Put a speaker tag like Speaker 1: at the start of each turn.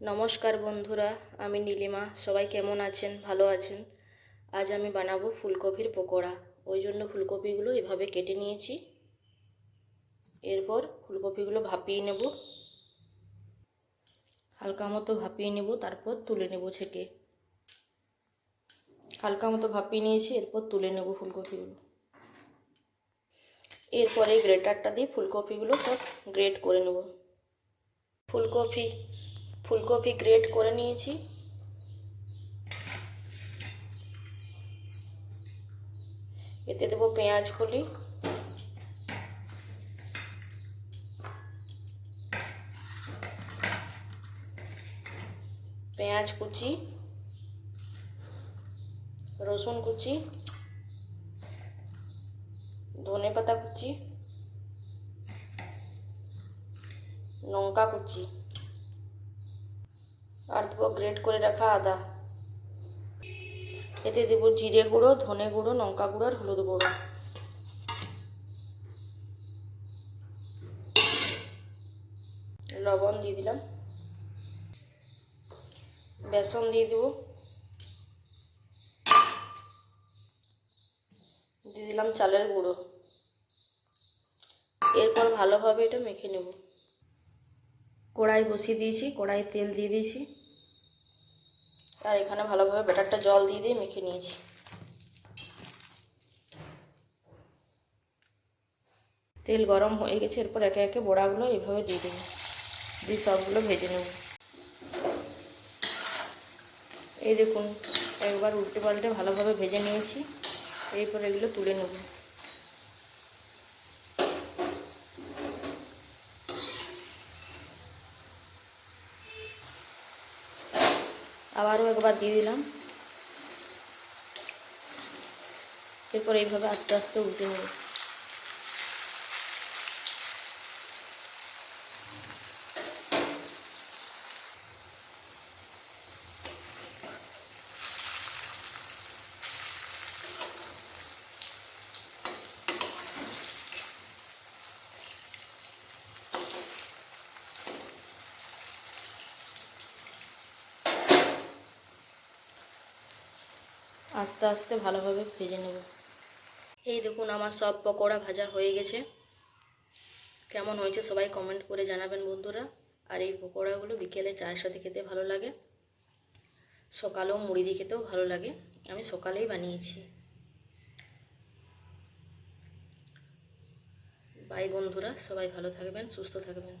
Speaker 1: নমস্কার বন্ধুরা, আমি নীলিমা। সবাই কেমন আছেন? ভালো আছেন? আজ আমি বানাবো ফুলকপির পকোড়া। ওই জন্য ফুলকপিগুলো এভাবে কেটে নিয়েছি। এরপর ফুলকপিগুলো ভাপিয়ে নেব। হালকা মতো ভাপিয়ে নেব, তারপর তুলে নেব ছেঁকে। হালকা মতো ভাপিয়ে নিয়েছি, এরপর তুলে নেব ফুলকপিগুলো। এরপরে গ্রেটারটা দিয়ে ফুলকপিগুলো সব গ্রেট করে নেব। ফুলকপি ফুলকপি গ্রেট করে নিয়েছি। এতে দেবো পেঁয়াজ কলি পেঁয়াজ কুচি। রসুন কুচি। ধনে পাতা কুচি। লঙ্কা কুচি। আর দেবো গ্রেট করে রাখা আদা। এতে দেবো জিরে গুঁড়ো, ধনে গুঁড়ো, লঙ্কা গুঁড়ো আর হলুদ গুঁড়ো। লবণ দিয়ে দিলাম। বেসন দিয়ে দেবো। দিয়ে দিলাম চালের গুঁড়ো। এরপর ভালোভাবে এটা মেখে নেব। কড়াই বসিয়ে দিয়েছি কড়াই তেল দিয়ে দিয়েছি। আর এখানে ভালোভাবে ব্যাটারটা জল দিয়ে দিয়ে মেখে নিয়েছি। তেল গরম হয়ে গেছে, এরপর একে একে বড়াগুলো এইভাবে দিয়ে দেবো। দিয়ে সবগুলো ভেজে নেব। এই দেখুন, একবার উল্টে পাল্টে ভালোভাবে ভেজে নিয়েছি, এরপর এগুলো তুলে নেব। আবারও একবার দিয়ে দিলাম। এরপর এইভাবে আস্তে আস্তে উল্টে নেব আস্তে আস্তে ভালোভাবে ভেজে নেব। এই দেখুন, আমার সব পকোড়া ভাজা হয়ে গেছে। কেমন হয়েছে সবাই কমেন্ট করে জানাবেন বন্ধুরা। আর এই পকোড়াগুলো বিকেলে চায়ের সাথে খেতে ভালো লাগে। সকালেও মুড়ি দিয়ে খেতেও ভালো লাগে। আমি সকালেই বানিয়েছি। বাই বন্ধুরা, সবাই ভালো থাকবেন, সুস্থ থাকবেন।